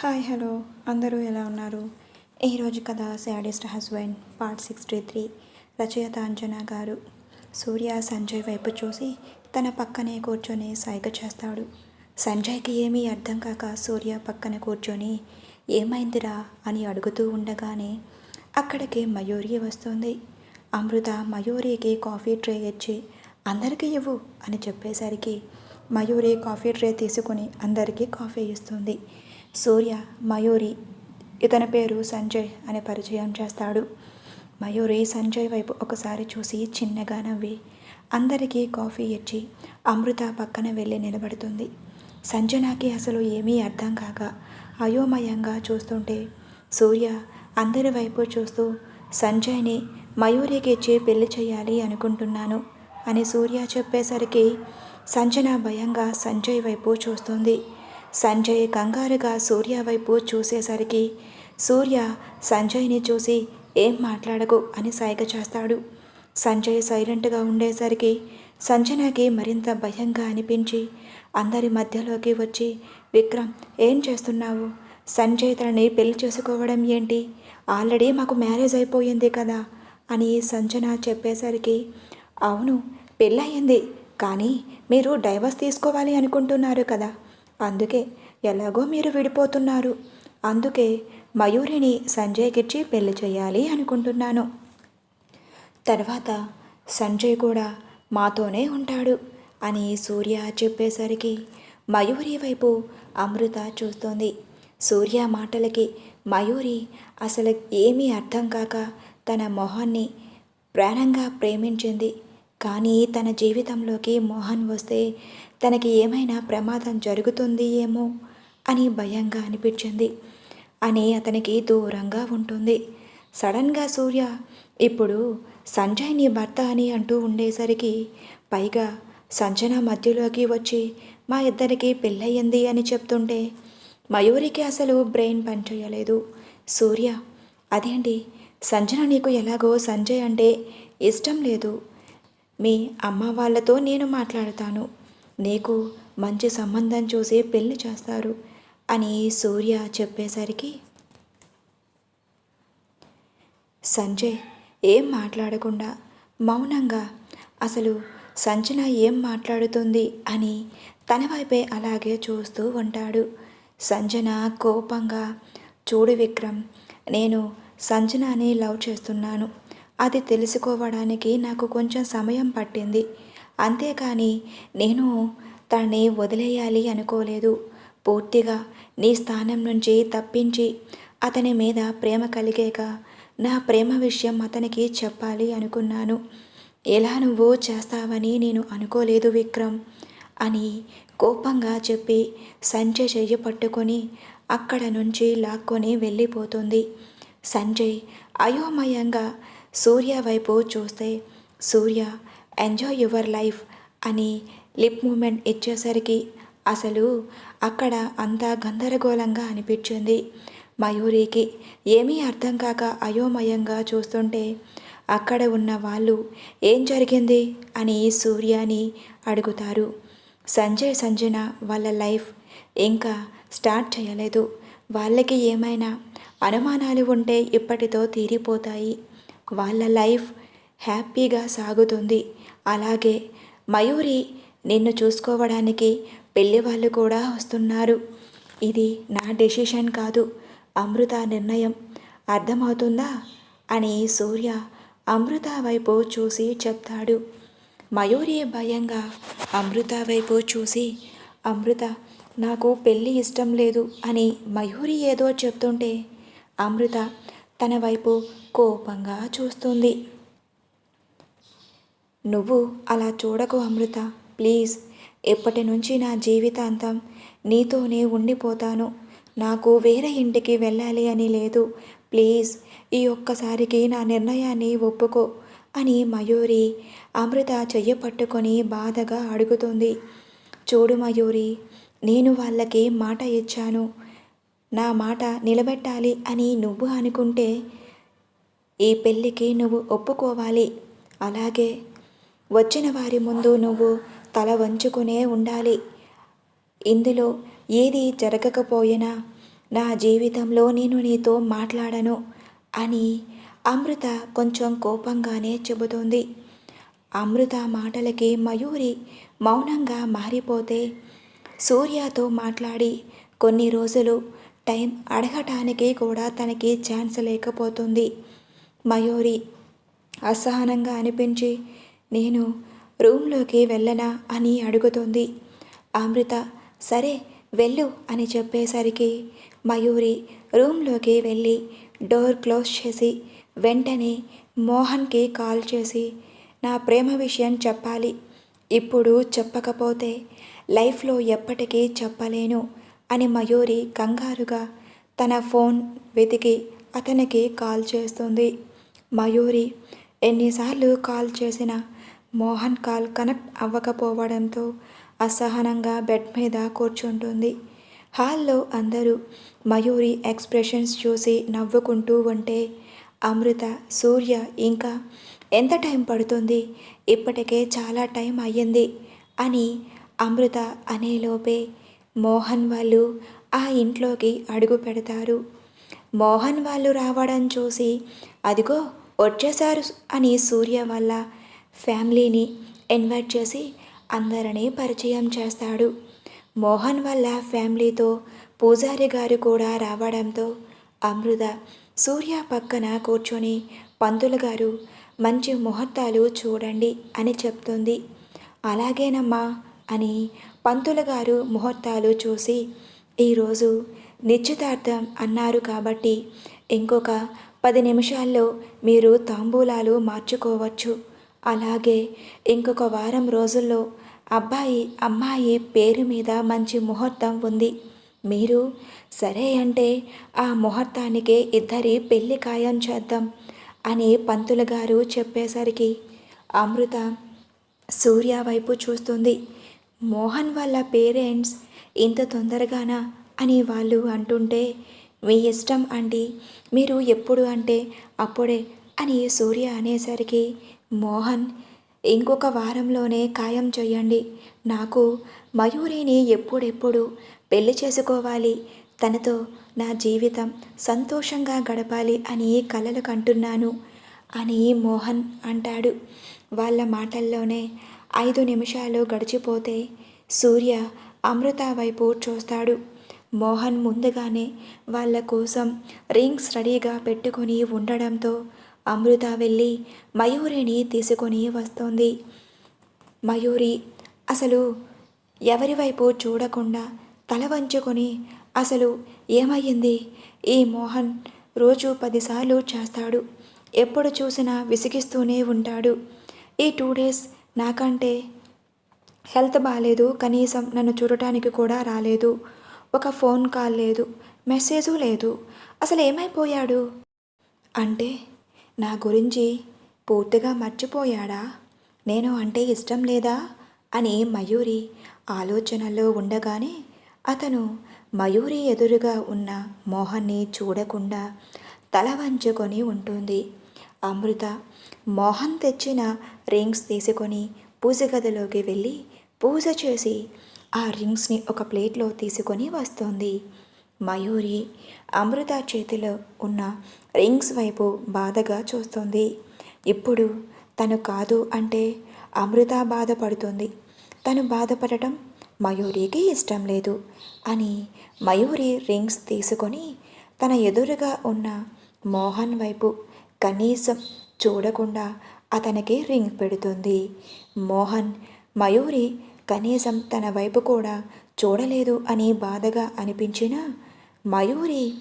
Hi hello. అందరూ ఎలా ఉన్నారు? ఈరోజు కథ saddest husband part sixty three రచయిత అంజనా గారు. సూర్య సంజయ్ వైపు చూసి తన పక్కనే కూర్చొని సైగ చేస్తాడు. సంజయ్కి ఏమీ అర్థం కాక సూర్య పక్కన కూర్చొని ఏమైందిరా? అని అడుగుతూ ఉండగానే అక్కడికి మయూరి వస్తుంది. అమృత మయూరికి కాఫీ ట్రే ఇచ్చి అందరికీ ఇవ్వు అని చెప్పేసరికి మయూరి కాఫీ ట్రే తీసుకుని అందరికీ కాఫీ ఇస్తుంది. సూర్య మయూరి ఇతని పేరు సంజయ్ అని పరిచయం చేస్తాడు. మయూరి సంజయ్ వైపు ఒకసారి చూసి చిన్నగా నవ్వి అందరికీ కాఫీ ఇచ్చి అమృత పక్కన వెళ్ళి నిలబడుతుంది. సంజనాకి అసలు ఏమీ అర్థం కాక అయోమయంగా చూస్తుంటే సూర్య అందరి వైపు చూస్తూ సంజయ్ని మయూరికి ఇచ్చి పెళ్ళి చేయాలి అనుకుంటున్నాను అని సూర్య చెప్పేసరికి సంజన భయంగా సంజయ్ వైపు చూస్తుంది. సంజయ్ కంగారుగా సూర్య వైపు చూసేసరికి సూర్య సంజయ్ని చూసి ఏం మాట్లాడకు అని సైగ చేస్తాడు. సంజయ్ సైలెంట్గా ఉండేసరికి సంజనకి మరింత భయంగా అనిపించి అందరి మధ్యలోకి వచ్చి విక్రమ్ ఏం చేస్తున్నావు? సంజయ్ తనని పెళ్ళి చేసుకోవడం ఏంటి? ఆల్రెడీ మాకు మ్యారేజ్ అయిపోయింది కదా అని సంజన చెప్పేసరికి అవును పెళ్ళయింది కానీ మీరు డైవర్స్ తీసుకోవాలి అనుకుంటున్నారు కదా. అందుకే ఎలాగో మీరు విడిపోతున్నారు. అందుకే మయూరిని సంజయ్కిచ్చి పెళ్ళి చేయాలి అనుకుంటున్నాను. తర్వాత సంజయ్ కూడా మాతోనే ఉంటాడు అని సూర్య చెప్పేసరికి మయూరి వైపు అమృత చూస్తోంది. సూర్య మాటలకి మయూరి అసలు ఏమీ అర్థం కాక తన మొహాన్ని ప్రాణంగా ప్రేమించింది. కానీ తన జీవితంలోకి మోహన్ వస్తే తనకి ఏమైనా ప్రమాదం జరుగుతుంది ఏమో అని భయంగా అనిపించింది. అని అతనికి దూరంగా ఉంటుంది. సడన్గా సూర్య ఇప్పుడు సంజయ్ నీ భర్త అని అంటూ ఉండేసరికి పైగా సంజన మధ్యలోకి వచ్చి మా ఇద్దరికి పెళ్ళయింది అని చెప్తుంటే మయూరికి అసలు బ్రెయిన్ పనిచేయలేదు సూర్య అదేంటి? సంజన నీకు ఎలాగో సంజయ్ అంటే ఇష్టం లేదు. మీ అమ్మ వాళ్ళతో నేను మాట్లాడతాను. నీకు మంచి సంబంధం చూసి పెళ్ళి చేస్తారు అని సూర్య చెప్పేసరికి సంజయ్ ఏం మాట్లాడకుండా మౌనంగా అసలు సంచన ఏం మాట్లాడుతుంది? అని తన వైపే అలాగే చూస్తూ ఉంటాడు. సంజన కోపంగా చూడు విక్రమ్ నేను సంజనాని లవ్ చేస్తున్నాను. అది తెలుసుకోవడానికి నాకు కొంచెం సమయం పట్టింది. అంతేకాని నేను తనని వదిలేయాలి అనుకోలేదు. పూర్తిగా నీ స్థానం నుంచి తప్పించి అతని మీద ప్రేమ కలిగాక నా ప్రేమ విషయం అతనికి చెప్పాలి అనుకున్నాను. ఎలా నువ్వు చేస్తావని నేను అనుకోలేదు విక్రమ్ అని కోపంగా చెప్పి సంజయ్ చెయ్యి పట్టుకొని అక్కడ నుంచి లాక్కొని వెళ్ళిపోతుంది. సంజయ్ అయోమయంగా సూర్య వైపు చూస్తే సూర్య ఎంజాయ్ యువర్ లైఫ్ అని లిప్ మూమెంట్ ఇచ్చేసరికి అసలు అక్కడ అంతా గందరగోళంగా అనిపించింది. మయూరికి ఏమీ అర్థం కాక అయోమయంగా చూస్తుంటే అక్కడ ఉన్న వాళ్ళు ఏం జరిగింది? అని సూర్యాని అడుగుతారు. సంజయ్ సంజన వాళ్ళ లైఫ్ ఇంకా స్టార్ట్ చేయలేదు. వాళ్ళకి ఏమైనా అనుమానాలు ఉంటే ఇప్పటితో తీరిపోతాయి. వాళ్ళ లైఫ్ హ్యాపీగా సాగుతుంది. అలాగే మయూరి నిన్ను చూసుకోవడానికి పెళ్ళి వాళ్ళు కూడా వస్తున్నారు. ఇది నా డెసిషన్ కాదు. అమృత నిర్ణయం. అర్థమవుతుందా? అని సూర్య అమృత వైపు చూసి చెప్తాడు. మయూరి భయంగా అమృత వైపు చూసి అమృత నాకు పెళ్ళి ఇష్టం లేదు అని మయూరి ఏదో చెప్తుంటే అమృత తన వైపు కోపంగా చూస్తుంది. నువ్వు అలా చూడకు అమృత. ప్లీజ్ ఎప్పటి నుంచి నా జీవితాంతం నీతోనే ఉండిపోతాను. నాకు వేరే ఇంటికి వెళ్ళాలి అని లేదు. ప్లీజ్ ఈ ఒక్కసారికి నా నిర్ణయాన్ని ఒప్పుకో అని మయూరి అమృత చెయ్యి పట్టుకొని బాధగా అడుగుతుంది. చూడు మయూరి నేను వాళ్ళకి మాట ఇచ్చాను. నా మాట నిలబెట్టాలి అని నువ్వు అనుకుంటే ఈ పెళ్ళికి నువ్వు ఒప్పుకోవాలి. అలాగే వచ్చిన వారి ముందు నువ్వు తల వంచుకునే ఉండాలి. ఇందులో ఏది జరగకపోయినా నా జీవితంలో నేను నీతో మాట్లాడను అని అమృత కొంచెం కోపంగానే చెబుతోంది. అమృత మాటలకి మయూరి మౌనంగా మారిపోతే సూర్యతో మాట్లాడి కొన్ని రోజులు టైం అడగటానికి కూడా తనకి ఛాన్స్ లేకపోతుంది. మయూరి అసహనంగా అనిపించి నేను రూమ్లోకి వెళ్ళనా అని అడుగుతుంది. అమృత సరే వెళ్ళు అని చెప్పేసరికి మయూరి రూమ్లోకి వెళ్ళి డోర్ క్లోజ్ చేసి వెంటనే మోహన్కి కాల్ చేసి నా ప్రేమ విషయం చెప్పాలి. ఇప్పుడు చెప్పకపోతే లైఫ్లో ఎప్పటికీ చెప్పలేను అని మయూరి కంగారుగా తన ఫోన్ వెతికి అతనికి కాల్ చేస్తుంది. మయూరి ఎన్నిసార్లు కాల్ చేసినా మోహన్ కాల్ కనెక్ట్ అవ్వకపోవడంతో అసహనంగా బెడ్ మీద కూర్చుంటుంది. హాల్లో అందరూ మయూరి ఎక్స్ప్రెషన్స్ చూసి నవ్వుకుంటూ ఉంటే అమృత సూర్య ఇంకా ఎంత టైం పడుతుంది? ఇప్పటికే చాలా టైం అయ్యింది అని అమృత అనేలోపే మోహన్ వాళ్ళు ఆ ఇంట్లోకి అడుగు పెడతారు. మోహన్ వాళ్ళు రావడం చూసి అదిగో వచ్చేశారు అని సూర్య వాళ్ళ ఫ్యామిలీని ఇన్వైట్ చేసి అందరినీ పరిచయం చేస్తాడు. మోహన్ వల్ల ఫ్యామిలీతో పూజారి గారు కూడా రావడంతో అమృత సూర్య పక్కన కూర్చొని పంతులు గారు మంచి ముహూర్తాలు చూడండి అని చెప్తుంది. అలాగేనమ్మా అని పంతులు గారు ముహూర్తాలు చూసి ఈరోజు నిశ్చితార్థం అన్నారు కాబట్టి ఇంకొక పది నిమిషాల్లో మీరు తాంబూలాలు మార్చుకోవచ్చు. అలాగే ఇంకొక వారం రోజుల్లో అబ్బాయి అమ్మాయి పేరు మీద మంచి ముహూర్తం ఉంది. మీరు సరే అంటే ఆ ముహూర్తానికే ఇద్దరి పెళ్ళి ఖాయం చేద్దాం అని పంతులు గారు చెప్పేసరికి అమృత సూర్య వైపు చూస్తుంది. మోహన్ వాళ్ళ పేరెంట్స్ ఇంత తొందరగానా అని వాళ్ళు అంటుంటే మీ ఇష్టం అండి మీరు ఎప్పుడు అంటే అప్పుడే అని సూర్య అనేసరికి మోహన్ ఇంకొక వారంలోనే ఖాయం చేయండి. నాకు మయూరిని ఎప్పుడెప్పుడు పెళ్ళి చేసుకోవాలి? తనతో నా జీవితం సంతోషంగా గడపాలి అని కలలు కంటున్నాను అని మోహన్ అంటాడు. వాళ్ళ మాటల్లోనే ఐదు నిమిషాలు గడిచిపోతే సూర్య అమృత వైపు చూస్తాడు. మోహన్ ముందుగానే వాళ్ళ కోసం రింగ్స్ రెడీగా పెట్టుకొని ఉండడంతో అమృత వెళ్ళి మయూరిని తీసుకొని వస్తోంది. మయూరి అసలు ఎవరి వైపు చూడకుండా తల వంచుకొని అసలు ఏమయ్యింది? ఈ మోహన్ రోజు పదిసార్లు చేస్తాడు. ఎప్పుడు చూసినా విసిగిస్తూనే ఉంటాడు. ఈ టూ డేస్ నాకంటే హెల్త్ బాగాలేదు కనీసం నన్ను చూడటానికి కూడా రాలేదు. ఒక ఫోన్ కాల్ లేదు మెసేజు లేదు. అసలు ఏమైపోయాడు? అంటే నా గురించి పూర్తిగా మర్చిపోయాడా? నేను అంటే ఇష్టం లేదా? అని మయూరి ఆలోచనలో ఉండగానే అతను మయూరి ఎదురుగా ఉన్న మోహన్ని చూడకుండా తల వంచుకొని ఉంటుంది. అమృత మోహన్ తెచ్చిన రింగ్స్ తీసుకొని పూజ గదిలోకి వెళ్ళి పూజ చేసి ఆ రింగ్స్ని ఒక ప్లేట్లో తీసుకొని వస్తుంది. మయూరి అమృత చేతిలో ఉన్న రింగ్స్ వైపు బాధగా చూస్తుంది. ఇప్పుడు తను కాదు అంటే అమృత బాధపడుతుంది. తను బాధపడటం మయూరికి ఇష్టం లేదు అని మయూరి రింగ్స్ తీసుకొని తన ఎదురుగా ఉన్న మోహన్ వైపు కనీసం చూడకుండా అతనికి రింగ్ పెడుతుంది. మోహన్ మయూరి కనీసం తన వైపు కూడా చూడలేదు అని బాధగా అనిపించినా మయూరి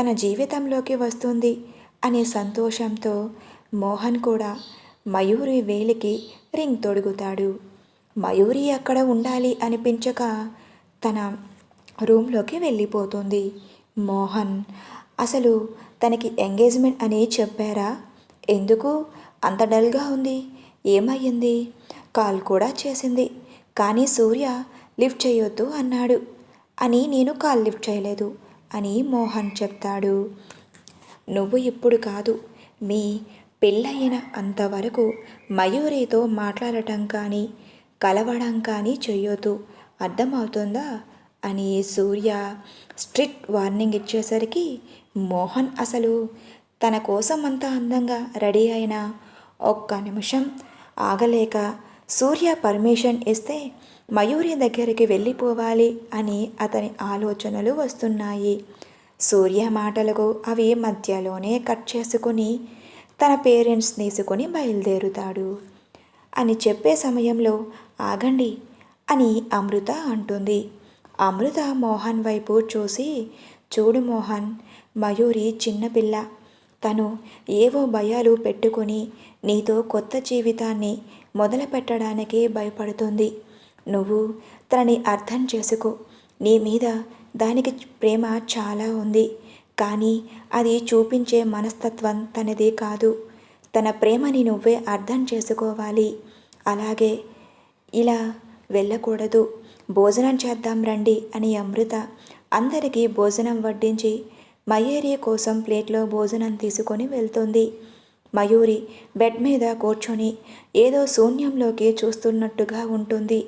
తన జీవితంలోకి వస్తుంది అనే సంతోషంతో మోహన్ కూడా మయూరి వేలికి రింగ్ తొడుగుతాడు. మయూరి అక్కడ ఉండాలి అనిపించక తన రూమ్లోకి వెళ్ళిపోతుంది. మోహన్ అసలు తనకి ఎంగేజ్మెంట్ అని చెప్పారా? ఎందుకు? అంత డల్గా ఉంది. ఏమయ్యింది? కాల్ కూడా చేసింది. కానీ సూర్య లిఫ్ట్ చేయొద్దు అన్నాడు. అని నేను కాల్ లిఫ్ట్ చేయలేదు. అని మోహన్ చెప్తాడు. నువ్వు ఇప్పుడు కాదు మీ పెళ్ళయిన అంతవరకు మయూరితో మాట్లాడటం కానీ కలవడం కానీ చెయ్యొద్దు. అర్థమవుతుందా? అని సూర్య స్ట్రిక్ట్ వార్నింగ్ ఇచ్చేసరికి మోహన్ అసలు తన కోసం అంత అందంగా రెడీ అయిన ఒక్క నిమిషం ఆగలేక సూర్య పర్మిషన్ ఇస్తే మయూరి దగ్గరికి వెళ్ళిపోవాలి అని అతని ఆలోచనలు వస్తున్నాయి. సూర్య మాటలకు అవి మధ్యలోనే కట్ చేసుకుని తన పేరెంట్స్ తీసుకొని బయలుదేరుతాడు. అని చెప్పే సమయంలో ఆగండి అని అమృత అంటుంది. అమృత మోహన్ వైపు చూసి చూడు మోహన్ మయూరి చిన్నపిల్ల తను ఏవో భయాలు పెట్టుకొని నీతో కొత్త జీవితాన్ని మొదలు పెట్టడానికి భయపడుతుంది. నువ్వు తనని అర్థం చేసుకో. నీ మీద దానికి ప్రేమ చాలా ఉంది. కానీ అది చూపించే మనస్తత్వం తనది కాదు. తన ప్రేమని నువ్వే అర్థం చేసుకోవాలి. అలాగే ఇలా వెళ్ళకూడదు. భోజనం చేద్దాం రండి అని అమృత అందరికీ భోజనం వడ్డించి మయూరి కోసం ప్లేట్లో భోజనం తీసుకొని వెళ్తుంది. మయూరి బెడ్ మీద కూర్చొని ఏదో శూన్యంలోకి చూస్తున్నట్టుగా ఉంటుంది.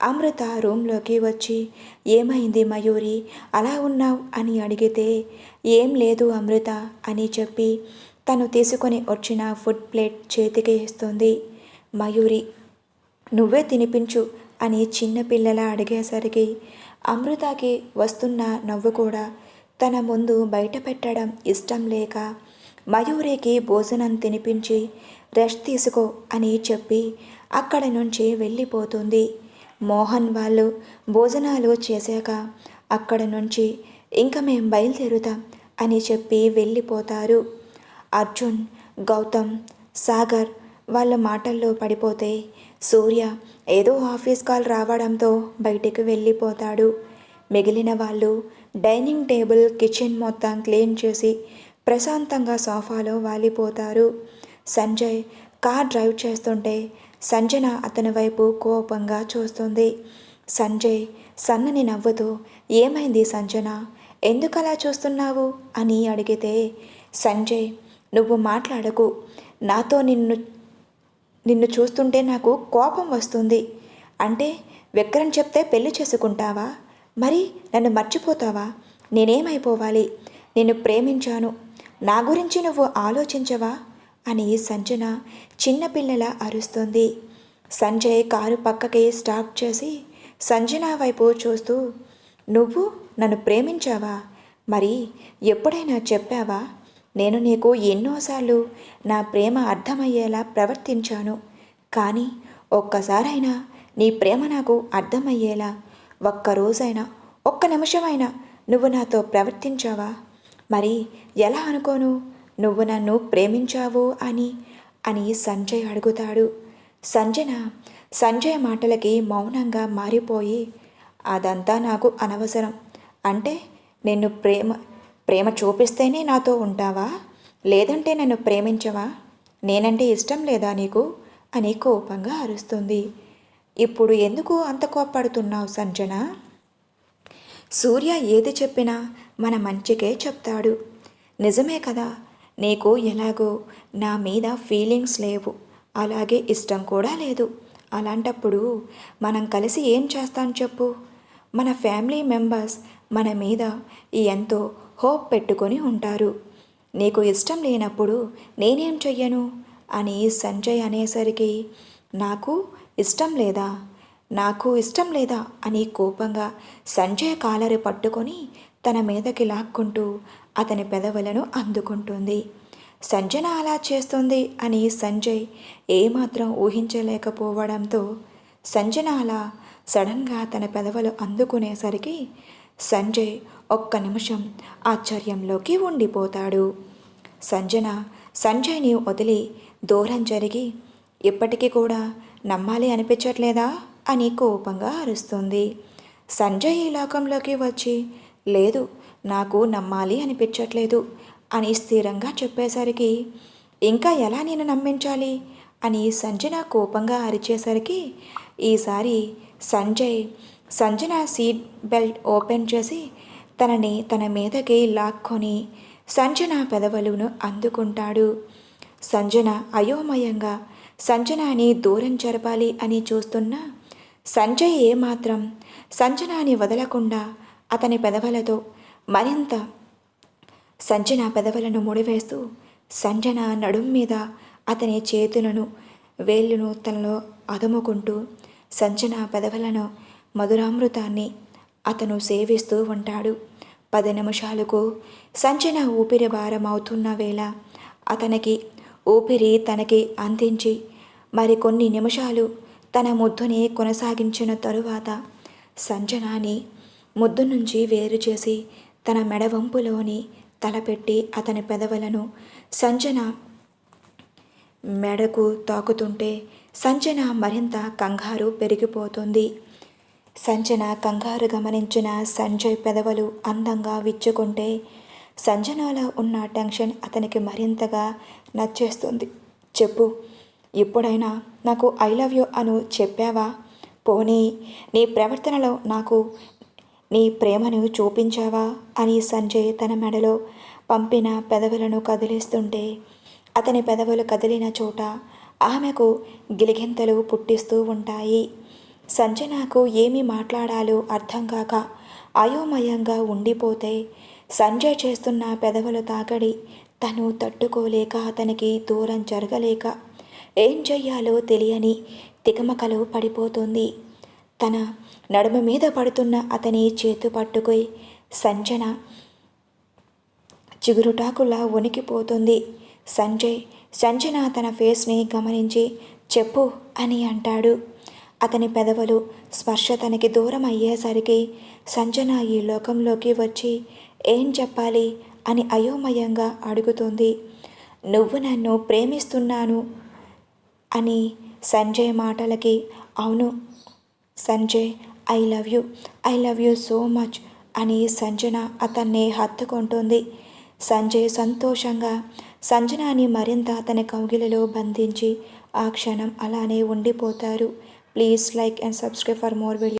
అమృత రూమ్లోకి వచ్చి ఏమైంది మయూరి? అలా ఉన్నావు? అని అడిగితే ఏం లేదు అమృత అని చెప్పి తను తీసుకొని వచ్చిన ఫుడ్ ప్లేట్ చేతికి ఇస్తుంది. మయూరి నువ్వే తినిపించు అని చిన్నపిల్లల అడిగేసరికి అమృతకి వస్తున్న నవ్వు కూడా తన ముందు బయట పెట్టడం ఇష్టం లేక మయూరికి భోజనం తినిపించి రెస్ట్ తీసుకో అని చెప్పి అక్కడి నుంచి వెళ్ళిపోతుంది. మోహన్ వాళ్ళు భోజనాలు చేశాక అక్కడ నుంచి ఇంక మేం బయలుదేరుతాం అని చెప్పి వెళ్ళిపోతారు. అర్జున్ గౌతమ్ సాగర్ వాళ్ళ మాటల్లో పడిపోతే సూర్య ఏదో ఆఫీస్ కాల్ రావడంతో బయటికి వెళ్ళిపోతాడు. మిగిలిన వాళ్ళు డైనింగ్ టేబుల్ కిచెన్ మొత్తం క్లీన్ చేసి ప్రశాంతంగా సోఫాలో వాలిపోతారు. సంజయ్ కార్ డ్రైవ్ చేస్తుంటే సంజన అతని వైపు కోపంగా చూస్తుంది. సంజయ్ సన్నని నవ్వుతూ ఏమైంది సంజన? ఎందుకలా చూస్తున్నావు? అని అడిగితే సంజయ్ నువ్వు మాట్లాడకు. నాతో నిన్ను నిన్ను చూస్తుంటే నాకు కోపం వస్తుంది. అంటే విక్రమ్ చెప్తే పెళ్ళి చేసుకుంటావా? మరి నన్ను మర్చిపోతావా? నేనేమైపోవాలి? నిన్ను ప్రేమించాను. నా గురించి నువ్వు ఆలోచించవా? అని సంజన చిన్నపిల్లల అరుస్తుంది. సంజయ్ కారు పక్కకి స్టాప్ చేసి సంజన వైపు చూస్తూ నువ్వు నన్ను ప్రేమించావా? మరి ఎప్పుడైనా చెప్పావా? నేను నీకు ఎన్నోసార్లు నా ప్రేమ అర్థమయ్యేలా ప్రవర్తించాను. కానీ ఒక్కసారైనా నీ ప్రేమ నాకు అర్థమయ్యేలా ఒక్కరోజైనా ఒక్క నిమిషమైనా నువ్వు నాతో ప్రవర్తించావా? మరి ఎలా అనుకోను? నువ్వు నన్ను ప్రేమించావు అని అని సంజయ్ అడుగుతాడు. సంజన సంజయ్ మాటలకి మౌనంగా మారిపోయి అదంతా నాకు అనవసరం. అంటే నిన్ను ప్రేమ ప్రేమ చూపిస్తేనే నాతో ఉంటావా? లేదంటే నన్ను ప్రేమించవా? నేనంటే ఇష్టం లేదా నీకు? అని కోపంగా అరుస్తుంది. ఇప్పుడు ఎందుకు అంత కోప్పడుతున్నావు సంజన? సూర్య ఏది చెప్పినా మన మంచికే చెప్తాడు. నిజమే కదా. నీకు ఎలాగో నా మీద ఫీలింగ్స్ లేవు. అలాగే ఇష్టం కూడా లేదు. అలాంటప్పుడు మనం కలిసి ఏం చేస్తాం చెప్పు? మన ఫ్యామిలీ మెంబర్స్ మన మీద ఎంతో హోప్ పెట్టుకొని ఉంటారు. నీకు ఇష్టం లేనప్పుడు నేనేం చెయ్యను? అని సంజయ్ అనేసరికి నాకు ఇష్టం లేదా? నాకు ఇష్టం లేదా? అని కోపంగా సంజయ్ కాలరి పట్టుకొని తన మీదకి లాక్కుంటూ అతని పెదవులను అందుకుంటుంది. సంజన అలా చేస్తుంది అని సంజయ్ ఏమాత్రం ఊహించలేకపోవడంతో సంజన అలా సడన్గా తన పెదవులు అందుకునేసరికి సంజయ్ ఒక్క నిమిషం ఆశ్చర్యంలోకి ఉండిపోతాడు. సంజన సంజయ్ని వదిలి దూరం జరిగి ఇప్పటికీ కూడా నమ్మాలి అనిపించట్లేదా? అని కోపంగా అరుస్తుంది. సంజయ్ ఈ లోకంలోకి వచ్చి లేదు నాకు నమ్మాలి అనిపించట్లేదు అని స్థిరంగా చెప్పేసరికి ఇంకా ఎలా నేను నమ్మించాలి? అని సంజన కోపంగా అరిచేసరికి ఈసారి Sanjay Sanjana seat belt open చేసి తనని తన మీదకి లాక్కొని సంజన పెదవులను అందుకుంటాడు. సంజన అయోమయంగా సంజనాని దూరం జరపాలి అని చూస్తున్న సంజయ్ ఏమాత్రం సంజనాని వదలకుండా అతని పెదవులతో మరింత సంజన పెదవులను ముడివేస్తూ సంజన నడుం మీద అతని చేతులను వేళ్ళును తనలో అదుముకుంటూ సంజన పెదవులను మధురామృతాన్ని అతను సేవిస్తూ ఉంటాడు. పది నిమిషాలకు సంజన ఊపిరి భారమవుతున్న వేళ అతనికి ఊపిరి తనకి అందించి మరికొన్ని నిమిషాలు తన ముద్దుని కొనసాగించిన తరువాత సంజనాని ముద్దు నుంచి వేరు చేసి తన మెడవంపులోని తలపెట్టి అతని పెదవులను సంజన మెడకు తాకుతుంటే సంజన మరింత కంగారు పెరిగిపోతుంది. సంజన కంగారు గమనించిన సంజయ్ పెదవులు అందంగా విచ్చుకుంటే సంజనలో ఉన్న టెన్షన్ అతనికి మరింతగా నచ్చేస్తుంది. చెప్పు ఎప్పుడైనా నాకు ఐ లవ్ యూ అను చెప్పావా? పోనీ నీ ప్రవర్తనలో నాకు నీ ప్రేమను చూపించావా? అని సంజయ్ తన మెడలో పంపిన పెదవులను కదిలిస్తుంటే అతని పెదవులు కదిలిన చోట ఆమెకు గిలిగింతలు పుట్టిస్తూ ఉంటాయి. సంజనాకు ఏమి మాట్లాడాలో అర్థం కాక అయోమయంగా ఉండిపోతే సంజయ్ చేస్తున్న పెదవులు తాకడి తను తట్టుకోలేక అతనికి దూరం జరగలేక ఏం చెయ్యాలో తెలియని తికమకలు పడిపోతుంది. తన నడుము మీద పడుతున్న అతని చేతు పట్టుకుని సంజన చిగురుటాకులా వణికిపోతుంది. సంజయ్ సంజన తన ఫేస్ని గమనించి చెప్పు అని అంటాడు. అతని పెదవులు స్పర్శ తనకి దూరం అయ్యేసరికి సంజన ఈ లోకంలోకి వచ్చి ఏం చెప్పాలి? అని అయోమయంగా అడుగుతుంది. నువ్వు నన్ను ప్రేమిస్తున్నాను అని సంజయ్ మాటలకి అవును Sanjay I love you I love you so much అని సంజన అతన్ని హత్తుకుంటుంది. సంజయ్ సంతోషంగా సంజనాని మరింత అతని కౌగిలిలో బంధించి ఆ క్షణం అలానే ఉండిపోతారు. Please like and subscribe for more video.